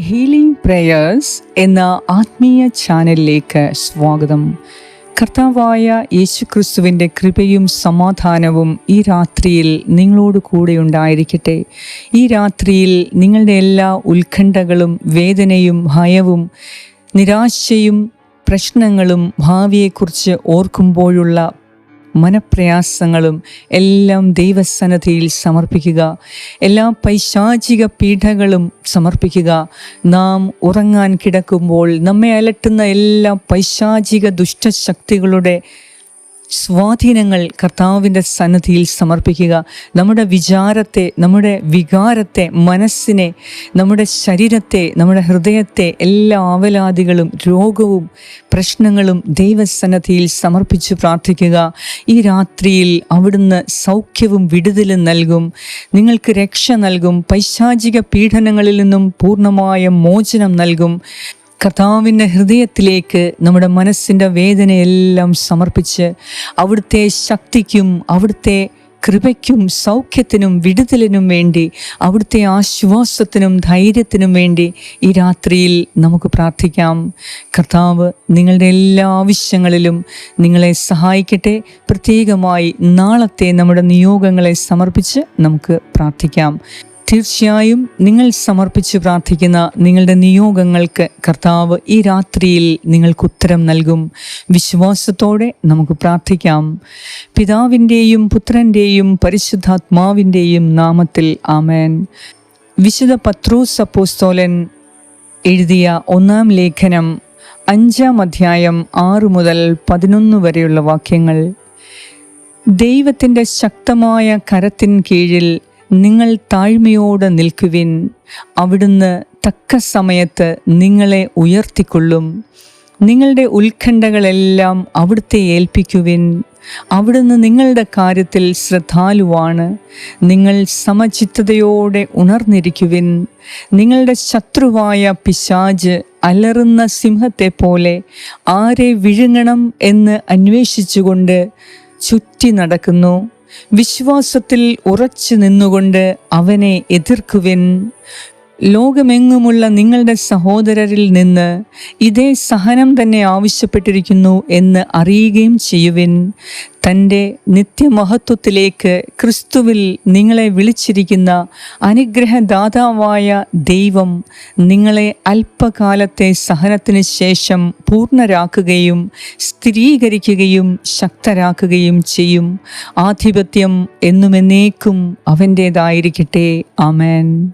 Healing prayers എന്ന ആത്മീയ ചാനലിലേക്ക് സ്വാഗതം. കർത്താവായ യേശുക്രിസ്തുവിന്റെ കൃപയും സമാധാനവും ഈ രാത്രിയിൽ നിങ്ങളോട് കൂടെ ഉണ്ടായിരിക്കട്ടെ. ഈ രാത്രിയിൽ നിങ്ങളുടെ എല്ലാ ഉത്കണ്ഠകളും വേദനയും ഭയവും നിരാശയും പ്രശ്നങ്ങളും ഭാവിയെക്കുറിച്ച് ഓർക്കുമ്പോഴുള്ള മനപ്രയാസങ്ങളും എല്ലാം ദൈവസന്നദ്ധിയിൽ സമർപ്പിക്കുക. എല്ലാ പൈശാചിക പീഠകളും സമർപ്പിക്കുക. നാം ഉറങ്ങാൻ കിടക്കുമ്പോൾ നമ്മെ അലട്ടുന്ന എല്ലാ പൈശാചിക ദുഷ്ടശക്തികളുടെ സ്വാധീനങ്ങൾ കർത്താവിന്റെ സന്നദ്ധിയിൽ സമർപ്പിക്കുക. നമ്മുടെ വിചാരത്തെ നമ്മുടെ വികാരത്തെ മനസ്സിനെ നമ്മുടെ ശരീരത്തെ നമ്മുടെ ഹൃദയത്തെ എല്ലാ ആവലാദികളും രോഗവും പ്രശ്നങ്ങളും ദൈവസന്നദ്ധിയിൽ സമർപ്പിച്ച് പ്രാർത്ഥിക്കുക. ഈ രാത്രിയിൽ അവിടുന്ന് സൗഖ്യവും വിടുതലും നൽകും. നിങ്ങൾക്ക് രക്ഷ നൽകും. പൈശാചിക പീഡനങ്ങളിൽ നിന്നും പൂർണമായ മോചനം നൽകും. കർത്താവിന്റെ ഹൃദയത്തിലേക്ക് നമ്മുടെ മനസ്സിന്റെ വേദനയെല്ലാം സമർപ്പിച്ച് അവിടുത്തെ ശക്തിക്കും അവിടുത്തെ കൃപയ്ക്കും സൗഖ്യത്തിനും വിടുതലിനും വേണ്ടി അവിടുത്തെ ആശ്വാസത്തിനും ധൈര്യത്തിനും വേണ്ടി ഈ രാത്രിയിൽ നമുക്ക് പ്രാർത്ഥിക്കാം. കർത്താവ് നിങ്ങളുടെ എല്ലാ ആവശ്യങ്ങളിലും നിങ്ങളെ സഹായിക്കട്ടെ. പ്രത്യേകമായി നാളത്തെ നമ്മുടെ നിയോഗങ്ങളെ സമർപ്പിച്ച് നമുക്ക് പ്രാർത്ഥിക്കാം. തീർച്ചയായും നിങ്ങൾ സമർപ്പിച്ച് പ്രാർത്ഥിക്കുന്ന നിങ്ങളുടെ നിയോഗങ്ങൾക്ക് കർത്താവ് ഈ രാത്രിയിൽ നിങ്ങൾക്ക് ഉത്തരം നൽകും. വിശ്വാസത്തോടെ നമുക്ക് പ്രാർത്ഥിക്കാം. പിതാവിന്റെയും പുത്രന്റെയും പരിശുദ്ധാത്മാവിന്റെയും നാമത്തിൽ ആമേൻ. വിശുദ്ധ പത്രൂസ് അപ്പോസ്തോലൻ എഴുതിയ ഒന്നാം ലേഖനം അഞ്ചാം അധ്യായം ആറു മുതൽ പതിനൊന്ന് വരെയുള്ള വാക്യങ്ങൾ. ദൈവത്തിന്റെ ശക്തമായ കരത്തിൻ കീഴിൽ നിങ്ങൾ താഴ്മയോടെ നിൽക്കുവിൻ. അവിടുന്ന് തക്ക സമയത്ത് നിങ്ങളെ ഉയർത്തിക്കൊള്ളും. നിങ്ങളുടെ ഉത്കണ്ഠകളെല്ലാം അവിടുത്തെ ഏൽപ്പിക്കുവിൻ. അവിടുന്ന് നിങ്ങളുടെ കാര്യത്തിൽ ശ്രദ്ധാലുവാണ്. നിങ്ങൾ സമചിത്തതയോടെ ഉണർന്നിരിക്കുവിൻ. നിങ്ങളുടെ ശത്രുവായ പിശാജ് അലറുന്ന സിംഹത്തെ പോലെ ആരെ വിഴുങ്ങണം എന്ന് അന്വേഷിച്ചുകൊണ്ട് ചുറ്റി നടക്കുന്നു. വിശ്വാസത്തിൽ ഉറച്ചു നിന്നുകൊണ്ട് അവനെ എതിർക്കുവിൻ. ലോകമെങ്ങുമുള്ള നിങ്ങളുടെ സഹോദരരിൽ നിന്ന് ഇതേ സഹനം തന്നെ ആവശ്യപ്പെട്ടിരിക്കുന്നു എന്ന് അറിയുകയും ചെയ്യുവിൻ. തന്റെ നിത്യമഹത്വത്തിലേക്ക് ക്രിസ്തുവിൽ നിങ്ങളെ വിളിച്ചിരിക്കുന്ന അനുഗ്രഹദാതാവായ ദൈവം നിങ്ങളെ അല്പകാലത്തെ സഹനത്തിന് ശേഷം പൂർണരാക്കുകയും സ്ഥിരീകരിക്കുകയും ശക്തരാക്കുകയും ചെയ്യും. ആധിപത്യം എന്നുമെന്നേക്കും അവന്റേതായിരിക്കട്ടെ. ആമേൻ.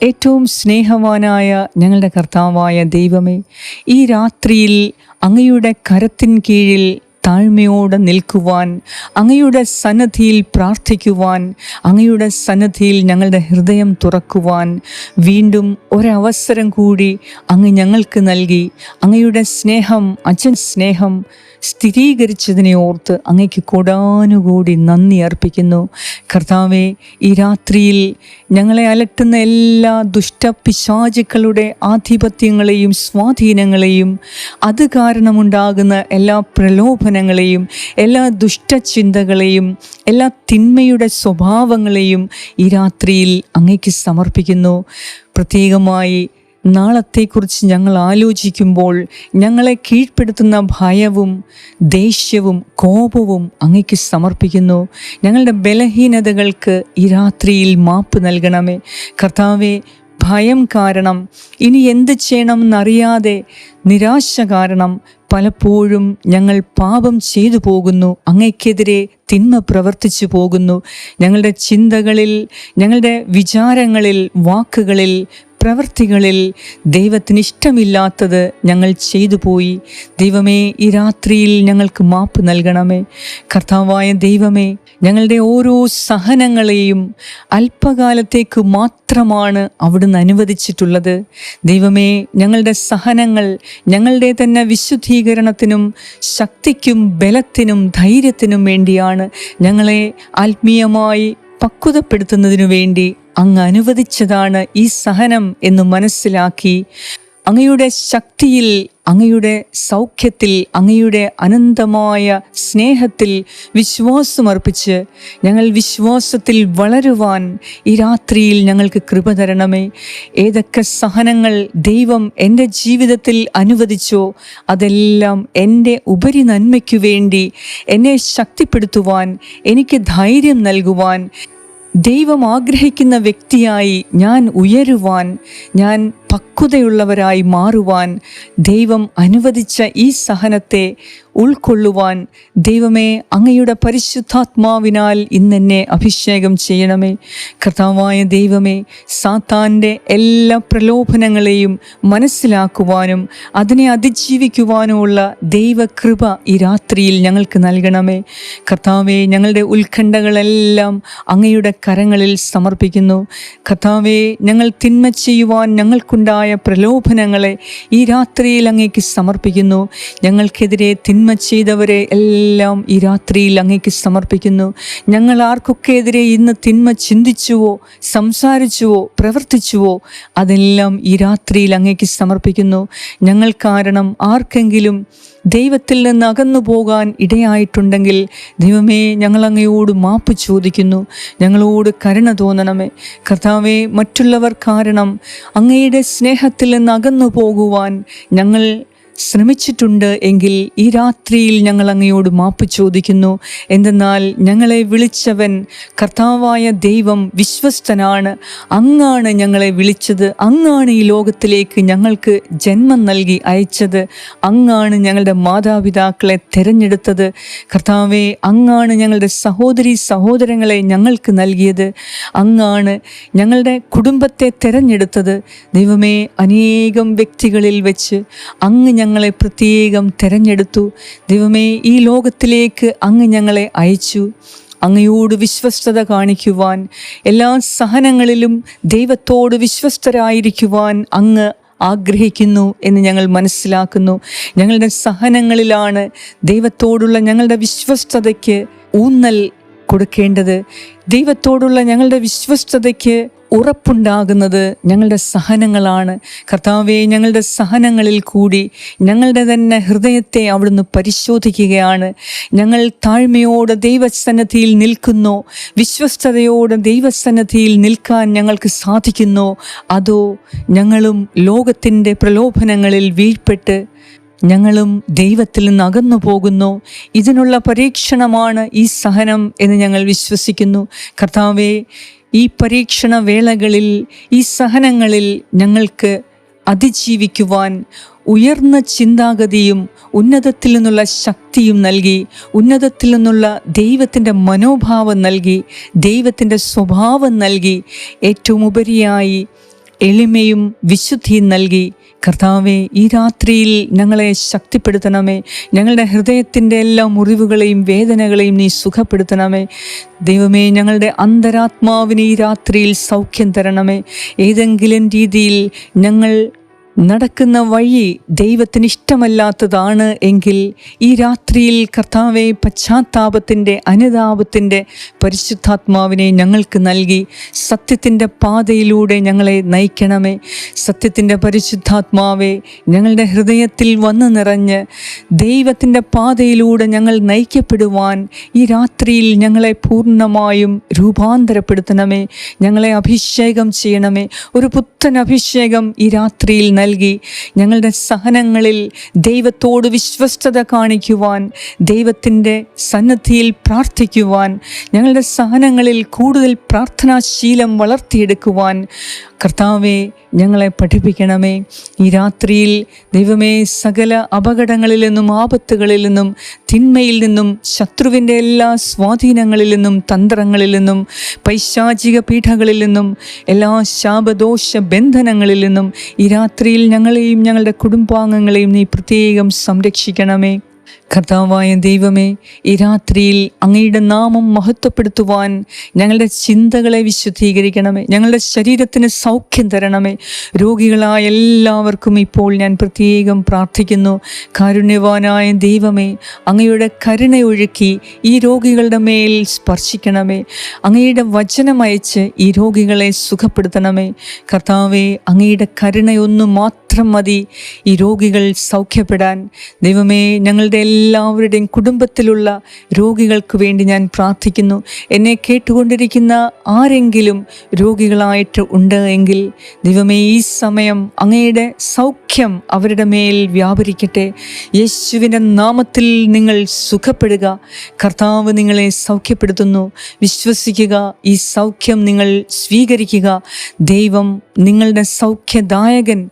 ഏറ്റവും സ്നേഹവാനായ ഞങ്ങളുടെ കർത്താവായ ദൈവമേ ഈ രാത്രിയിൽ അങ്ങയുടെ കരത്തിൻ കീഴിൽ താഴ്മയോടെ നിൽക്കുവാൻ അങ്ങയുടെ സന്നദ്ധിയിൽ പ്രാർത്ഥിക്കുവാൻ അങ്ങയുടെ സന്നദ്ധിയിൽ ഞങ്ങളുടെ ഹൃദയം തുറക്കുവാൻ വീണ്ടും ഒരവസരം കൂടി അങ്ങ് ഞങ്ങൾക്ക് നൽകി. അങ്ങയുടെ സ്നേഹം അച്ഛൻ സ്നേഹം സ്ഥിരീകരിച്ചതിനെ ഓർത്ത് അങ്ങയ്ക്ക് കൊടാനുകൂടി നന്ദി അർപ്പിക്കുന്നു. കർത്താവെ ഈ രാത്രിയിൽ ഞങ്ങളെ അലട്ടുന്ന എല്ലാ ദുഷ്ടപിശാചുക്കളുടെ ആധിപത്യങ്ങളെയും സ്വാധീനങ്ങളെയും അത് കാരണമുണ്ടാകുന്ന എല്ലാ പ്രലോഭനങ്ങളെയും എല്ലാ ദുഷ്ടചിന്തകളെയും എല്ലാ തിന്മയുടെ സ്വഭാവങ്ങളെയും ഈ രാത്രിയിൽ അങ്ങയ്ക്ക് സമർപ്പിക്കുന്നു. പ്രത്യേകമായി നാളത്തെക്കുറിച്ച് ഞങ്ങൾ ആലോചിക്കുമ്പോൾ ഞങ്ങളെ കീഴ്പ്പെടുത്തുന്ന ഭയവും ദേഷ്യവും കോപവും അങ്ങയ്ക്ക് സമർപ്പിക്കുന്നു. ഞങ്ങളുടെ ബലഹീനതകൾക്ക് ഈ രാത്രിയിൽ മാപ്പ് നൽകണമേ. കർത്താവെ ഭയം കാരണം ഇനി എന്ത് ചെയ്യണമെന്നറിയാതെ നിരാശ കാരണം പലപ്പോഴും ഞങ്ങൾ പാപം ചെയ്തു പോകുന്നു. അങ്ങയ്ക്കെതിരെ തിന്മ പ്രവർത്തിച്ചു പോകുന്നു. ഞങ്ങളുടെ ചിന്തകളിൽ ഞങ്ങളുടെ വിചാരങ്ങളിൽ വാക്കുകളിൽ പ്രവൃത്തികളിൽ ദൈവത്തിന് ഇഷ്ടമില്ലാത്തത് ഞങ്ങൾ ചെയ്തു പോയി. ദൈവമേ ഈ രാത്രിയിൽ ഞങ്ങൾക്ക് മാപ്പ് നൽകണമേ. കർത്താവായ ദൈവമേ ഞങ്ങളുടെ ഓരോ സഹനങ്ങളെയും അല്പകാലത്തേക്ക് മാത്രമാണ് അവിടുന്ന് അനുവദിച്ചിട്ടുള്ളത്. ദൈവമേ ഞങ്ങളുടെ സഹനങ്ങൾ ഞങ്ങളുടെ തന്നെ വിശുദ്ധീകരണത്തിനും ശക്തിക്കും ബലത്തിനും ധൈര്യത്തിനും വേണ്ടിയാണ് ഞങ്ങളെ ആത്മീയമായി പക്വതപ്പെടുത്തുന്നതിനു വേണ്ടി അങ്ങ് അനുവദിച്ചതാണ് ഈ സഹനം എന്ന് മനസ്സിലാക്കി അങ്ങയുടെ ശക്തിയിൽ അങ്ങയുടെ സൗഖ്യത്തിൽ അങ്ങയുടെ അനന്തമായ സ്നേഹത്തിൽ വിശ്വാസമർപ്പിച്ച് ഞങ്ങൾ വിശ്വാസത്തിൽ വളരുവാൻ ഈ രാത്രിയിൽ ഞങ്ങൾക്ക് കൃപ തരണമേ. ഏതൊക്കെ സഹനങ്ങൾ ദൈവം എന്റെ ജീവിതത്തിൽ അനുവദിച്ചോ അതെല്ലാം എന്റെ ഉപരി നന്മയ്ക്കു വേണ്ടി എന്നെ ശക്തിപ്പെടുത്തുവാൻ എനിക്ക് ധൈര്യം നൽകുവാൻ ദൈവം ആഗ്രഹിക്കുന്ന വ്യക്തിയായി ഞാൻ ഉയരുവാൻ ഞാൻ പക്വതയുള്ളവരായി മാറുവാൻ ദൈവം അനുവദിച്ച ഈ സഹനത്തെ ഉൾക്കൊള്ളുവാൻ ദൈവമേ അങ്ങയുടെ പരിശുദ്ധാത്മാവിനാൽ ഇന്നെന്നെ അഭിഷേകം ചെയ്യണമേ. കർത്താവായ ദൈവമേ സാത്താന്റെ എല്ലാ പ്രലോഭനങ്ങളെയും മനസ്സിലാക്കുവാനും അതിനെ അതിജീവിക്കുവാനുമുള്ള ദൈവകൃപ ഈ രാത്രിയിൽ ഞങ്ങൾക്ക് നൽകണമേ. കർത്താവെ ഞങ്ങളുടെ ഉത്കണ്ഠകളെല്ലാം അങ്ങയുടെ കരങ്ങളിൽ സമർപ്പിക്കുന്നു. കർത്താവെ ഞങ്ങൾ തിന്മ ചെയ്യുവാൻ ഞങ്ങൾക്കുണ്ടായ പ്രലോഭനങ്ങളെ ഈ രാത്രിയിൽ അങ്ങേക്ക് സമർപ്പിക്കുന്നു. ഞങ്ങൾക്കെതിരെ തിന്മ ചെയ്തവരെ എല്ലാം ഈ രാത്രിയിൽ അങ്ങേക്ക് സമർപ്പിക്കുന്നു. ഞങ്ങൾ ആർക്കൊക്കെ എതിരെ ഇന്ന് തിന്മ ചിന്തിച്ചുവോ സംസാരിച്ചുവോ പ്രവർത്തിച്ചുവോ അതെല്ലാം ഈ രാത്രിയിൽ അങ്ങേക്ക് സമർപ്പിക്കുന്നു. ഞങ്ങൾ കാരണം ആർക്കെങ്കിലും ദൈവത്തിൽ നിന്ന് അകന്നു പോകാൻ ഇടയായിട്ടുണ്ടെങ്കിൽ ദൈവമേ ഞങ്ങൾ അങ്ങയോട് മാപ്പ് ചോദിക്കുന്നു. ഞങ്ങളോട് കരുണ തോന്നണമേ. കർത്താവെ മറ്റുള്ളവർ കാരണം അങ്ങയുടെ സ്നേഹത്തിൽ നിന്ന് അകന്നു പോകുവാൻ ഞങ്ങൾ ശ്രമിച്ചിട്ടുണ്ട് എങ്കിൽ ഈ രാത്രിയിൽ ഞങ്ങൾ അങ്ങയോട് മാപ്പ് ചോദിക്കുന്നു. എന്തെന്നാൽ ഞങ്ങളെ വിളിച്ചവൻ കർത്താവായ ദൈവം വിശ്വസ്തനാണ്. അങ്ങാണ് ഞങ്ങളെ വിളിച്ചത്. അങ്ങാണ് ഈ ലോകത്തിലേക്ക് ഞങ്ങൾക്ക് ജന്മം നൽകി അയച്ചത്. അങ്ങാണ് ഞങ്ങളുടെ മാതാപിതാക്കളെ തിരഞ്ഞെടുത്തത്. കർത്താവെ അങ്ങാണ് ഞങ്ങളുടെ സഹോദരി സഹോദരങ്ങളെ ഞങ്ങൾക്ക് നൽകിയത്. അങ്ങാണ് ഞങ്ങളുടെ കുടുംബത്തെ തിരഞ്ഞെടുത്തത്. ദൈവമേ അനേകം വ്യക്തികളിൽ വെച്ച് അങ്ങ് ഞങ്ങളെ പ്രത്യേകം തിരഞ്ഞെടുത്തു. ദൈവമേ ഈ ലോകത്തിലേക്ക് അങ്ങ് ഞങ്ങളെ അയച്ചു. അങ്ങയോട് വിശ്വസ്തത കാണിക്കുവാൻ എല്ലാ സഹനങ്ങളിലും ദൈവത്തോട് വിശ്വസ്തരായിരിക്കുവാൻ അങ്ങ് ആഗ്രഹിക്കുന്നു എന്ന് ഞങ്ങൾ മനസ്സിലാക്കുന്നു. ഞങ്ങളുടെ സഹനങ്ങളിലാണ് ദൈവത്തോടുള്ള ഞങ്ങളുടെ വിശ്വസ്തതയ്ക്ക് ഊന്നൽ കൊടുക്കേണ്ടത്. ദൈവത്തോടുള്ള ഞങ്ങളുടെ വിശ്വസ്തതയ്ക്ക് ഉറപ്പുണ്ടാകുന്നത് ഞങ്ങളുടെ സഹനങ്ങളാണ്. കർത്താവെ ഞങ്ങളുടെ സഹനങ്ങളിൽ കൂടി ഞങ്ങളുടെ തന്നെ ഹൃദയത്തെ അവിടുന്ന് പരിശോധിക്കുകയാണ്. ഞങ്ങൾ താഴ്മയോടെ ദൈവസന്നദ്ധിയിൽ നിൽക്കുന്നു. വിശ്വസ്തയോടെ ദൈവസന്നദ്ധിയിൽ നിൽക്കാൻ ഞങ്ങൾക്ക് സാധിക്കുന്നു. അതോ ഞങ്ങളും ലോകത്തിന്റെ പ്രലോഭനങ്ങളിൽ വീഴ്പ്പെട്ട് ഞങ്ങളും ദൈവത്തിൽ നിന്ന് അകന്നു പോകുന്നു. ഇതിനുള്ള പരീക്ഷണമാണ് ഈ സഹനം എന്ന് ഞങ്ങൾ വിശ്വസിക്കുന്നു. കർത്താവെ ഈ പരീക്ഷണ വേളകളിൽ ഈ സഹനങ്ങളിൽ ഞങ്ങൾക്ക് അതിജീവിക്കുവാൻ ഉയർന്ന ചിന്താഗതിയും ഉന്നതത്തിൽ നിന്നുള്ള ശക്തിയും നൽകി ഉന്നതത്തിൽ നിന്നുള്ള ദൈവത്തിന്റെ മനോഭാവം നൽകി ദൈവത്തിന്റെ സ്വഭാവം നൽകി ഏറ്റവും ഉപരിയായി എളിമയും വിശുദ്ധിയും നൽകി കർത്താവെ ഈ രാത്രിയിൽ ഞങ്ങളെ ശക്തിപ്പെടുത്തണമേ. ഞങ്ങളുടെ ഹൃദയത്തിന്റെ എല്ലാ മുറിവുകളെയും വേദനകളെയും നീ സുഖപ്പെടുത്തണമേ. ദൈവമേ ഞങ്ങളുടെ അന്തരാത്മാവിന് ഈ രാത്രിയിൽ സൗഖ്യം തരണമേ. ഏതെങ്കിലും രീതിയിൽ ഞങ്ങൾ നടക്കുന്ന വഴി ദൈവത്തിന് ഇഷ്ടമല്ലാത്തതാണ് എങ്കിൽ ഈ രാത്രിയിൽ കർത്താവെ പശ്ചാത്താപത്തിന്റെ അനുതാപത്തിന്റെ പരിശുദ്ധാത്മാവിനെ ഞങ്ങൾക്ക് നൽകി സത്യത്തിന്റെ പാതയിലൂടെ ഞങ്ങളെ നയിക്കണമേ. സത്യത്തിന്റെ പരിശുദ്ധാത്മാവെ ഞങ്ങളുടെ ഹൃദയത്തിൽ വന്ന് നിറഞ്ഞ് ദൈവത്തിന്റെ പാതയിലൂടെ ഞങ്ങൾ നയിക്കപ്പെടുവാൻ ഈ രാത്രിയിൽ ഞങ്ങളെ പൂർണമായും രൂപാന്തരപ്പെടുത്തണമേ. ഞങ്ങളെ അഭിഷേകം ചെയ്യണമേ. ഒരു പുത്തൻ അഭിഷേകം ഈ രാത്രിയിൽ നൽകി ഞങ്ങളുടെ സഹനങ്ങളിൽ ദൈവത്തോട് വിശ്വസ്തത കാണിക്കുവാൻ ദൈവത്തിന്റെ സന്നദ്ധിയിൽ പ്രാർത്ഥിക്കുവാൻ ഞങ്ങളുടെ സഹനങ്ങളിൽ കൂടുതൽ പ്രാർത്ഥനാശീലം വളർത്തിയെടുക്കുവാൻ കർത്താവെ ഞങ്ങളെ പഠിപ്പിക്കണമേ. ഈ രാത്രിയിൽ ദൈവമേ സകല അപകടങ്ങളിൽ നിന്നും ആപത്തുകളിൽ നിന്നും തിന്മയിൽ നിന്നും ശത്രുവിന്റെ എല്ലാ സ്വാധീനങ്ങളിൽ നിന്നും തന്ത്രങ്ങളിൽ നിന്നും പൈശാചിക പീഠകളിൽ നിന്നും എല്ലാ ശാപദോഷ ബന്ധനങ്ങളിൽ നിന്നും ഈ രാത്രിയിൽ ഞങ്ങളെയും ഞങ്ങളുടെ കുടുംബാംഗങ്ങളെയും നീ പ്രത്യേകം സംരക്ഷിക്കണമേ. കർത്താവായ ദൈവമേ ഈ രാത്രിയിൽ അങ്ങയുടെ നാമം മഹത്വപ്പെടുത്തുവാൻ ഞങ്ങളുടെ ചിന്തകളെ വിശുദ്ധീകരിക്കണമേ ഞങ്ങളുടെ ശരീരത്തിന് സൗഖ്യം തരണമേ. രോഗികളായ എല്ലാവർക്കും ഇപ്പോൾ ഞാൻ പ്രത്യേകം പ്രാർത്ഥിക്കുന്നു. കാരുണ്യവാനായ ദൈവമേ അങ്ങയുടെ കരുണയൊഴുക്കി ഈ രോഗികളുടെ മേൽ സ്പർശിക്കണമേ. അങ്ങയുടെ വചനമയച്ച് ഈ രോഗികളെ സുഖപ്പെടുത്തണമേ. കർത്താവെ അങ്ങയുടെ കരുണയൊന്നു മാത്രം മാത്രം മതി ഈ രോഗികൾ സൗഖ്യപ്പെടാൻ. ദൈവമേ ഞങ്ങളുടെ എല്ലാവരുടെയും കുടുംബത്തിലുള്ള രോഗികൾക്ക് വേണ്ടി ഞാൻ പ്രാർത്ഥിക്കുന്നു. എന്നെ കേട്ടുകൊണ്ടിരിക്കുന്ന ആരെങ്കിലും രോഗികളായിട്ട് ഉണ്ട് എങ്കിൽ ദൈവമേ ഈ സമയം അങ്ങയുടെ സൗഖ്യം അവരുടെ മേൽ വ്യാപരിക്കട്ടെ. യേശുവിന്റെ നാമത്തിൽ നിങ്ങൾ സുഖപ്പെടുക. കർത്താവ് നിങ്ങളെ സൗഖ്യപ്പെടുത്തുന്നു. വിശ്വസിക്കുക. ഈ സൗഖ്യം നിങ്ങൾ സ്വീകരിക്കുക. ദൈവം നിങ്ങളുടെ സൗഖ്യദായകൻ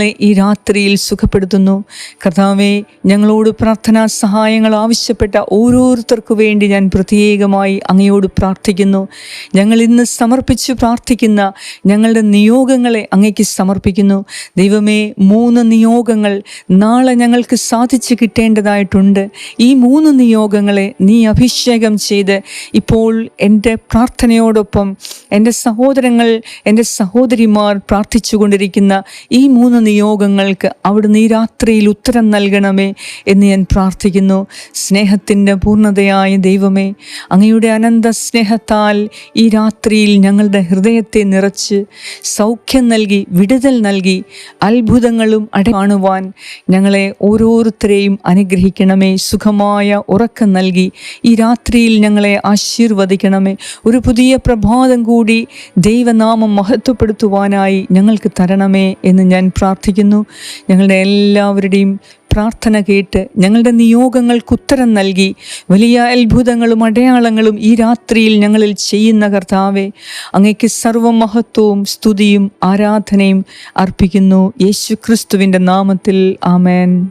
നിങ്ങളെ ഈ രാത്രിയിൽ സുഖപ്പെടുത്തുന്നു. കർത്താവെ ഞങ്ങളോട് പ്രാർത്ഥനാ സഹായങ്ങൾ ആവശ്യപ്പെട്ട ഓരോരുത്തർക്കു വേണ്ടി ഞാൻ പ്രത്യേകമായി അങ്ങയോട് പ്രാർത്ഥിക്കുന്നു. ഞങ്ങൾ ഇന്ന് സമർപ്പിച്ച് പ്രാർത്ഥിക്കുന്ന ഞങ്ങളുടെ നിയോഗങ്ങളെ അങ്ങയ്ക്ക് സമർപ്പിക്കുന്നു. ദൈവമേ മൂന്ന് നിയോഗങ്ങൾ നാളെ ഞങ്ങൾക്ക് സാധിച്ചു കിട്ടേണ്ടതായിട്ടുണ്ട്. ഈ മൂന്ന് നിയോഗങ്ങളെ നീ അഭിഷേകം ചെയ്ത് ഇപ്പോൾ എന്റെ പ്രാർത്ഥനയോടൊപ്പം എന്റെ സഹോദരങ്ങൾ എന്റെ സഹോദരിമാർ പ്രാർത്ഥിച്ചുകൊണ്ടിരിക്കുന്ന ഈ മൂന്ന് നിയോഗങ്ങൾക്ക് അവിടുന്ന് ഈ രാത്രിയിൽ ഉത്തരം നൽകണമേ എന്ന് ഞാൻ പ്രാർത്ഥിക്കുന്നു. സ്നേഹത്തിന്റെ പൂർണതയായ ദൈവമേ അങ്ങയുടെ അനന്ത സ്നേഹത്താൽ ഈ രാത്രിയിൽ ഞങ്ങളുടെ ഹൃദയത്തെ നിറച്ച് സൗഖ്യം നൽകി വിടുതൽ നൽകി അത്ഭുതങ്ങളും അട കാണുവാൻ ഞങ്ങളെ ഓരോരുത്തരെയും അനുഗ്രഹിക്കണമേ. സുഖമായ ഉറക്കം നൽകി ഈ രാത്രിയിൽ ഞങ്ങളെ ആശീർവദിക്കണമേ. ഒരു പുതിയ പ്രഭാതം കൂടി ദൈവനാമം മഹത്വപ്പെടുത്തുവാനായി ഞങ്ങൾക്ക് തരണമേ എന്ന് ഞാൻ പ്രാർത്ഥിക്കുന്നു ഞങ്ങളുടെ എല്ലാവരുടെയും പ്രാർത്ഥന കേട്ട് ഞങ്ങളുടെ നിയോഗങ്ങൾക്ക് ഉത്തരം നൽകി. വലിയ അത്ഭുതങ്ങളും അടയാളങ്ങളും ഈ രാത്രിയിൽ ഞങ്ങളിൽ ചെയ്യുന്ന കർത്താവെ അങ്ങയ്ക്ക് സർവമഹത്വവും സ്തുതിയും ആരാധനയും അർപ്പിക്കുന്നു. യേശു ക്രിസ്തുവിന്റെ നാമത്തിൽ ആമേൻ.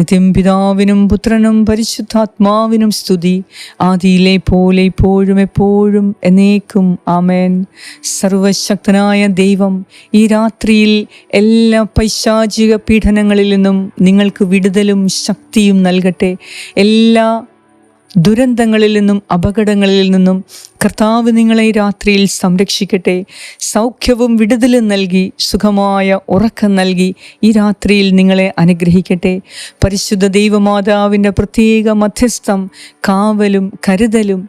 നിത്യം പിതാവിനും പുത്രനും പരിശുദ്ധാത്മാവിനും സ്തുതി. ആദിയിലെ പോലെ ഇപ്പോഴും എപ്പോഴും എന്നേക്കും ആമേൻ. സർവശക്തനായ ദൈവം ഈ രാത്രിയിൽ എല്ലാ പൈശാചിക പീഡനങ്ങളിൽ നിന്നും നിങ്ങൾക്ക് വിടുതലും ശക്തിയും നൽകട്ടെ. എല്ലാ ദുരന്തങ്ങളിൽ നിന്നും അപകടങ്ങളിൽ നിന്നും കർത്താവ് നിങ്ങളെ രാത്രിയിൽ സംരക്ഷിക്കട്ടെ. സൗഖ്യവും വിടുതലും നൽകി സുഖമായ ഉറക്കം നൽകി ഈ രാത്രിയിൽ നിങ്ങളെ അനുഗ്രഹിക്കട്ടെ. പരിശുദ്ധ ദൈവമാതാവിന്റെ പ്രത്യേക മധ്യസ്ഥം കാവലും കരുതലും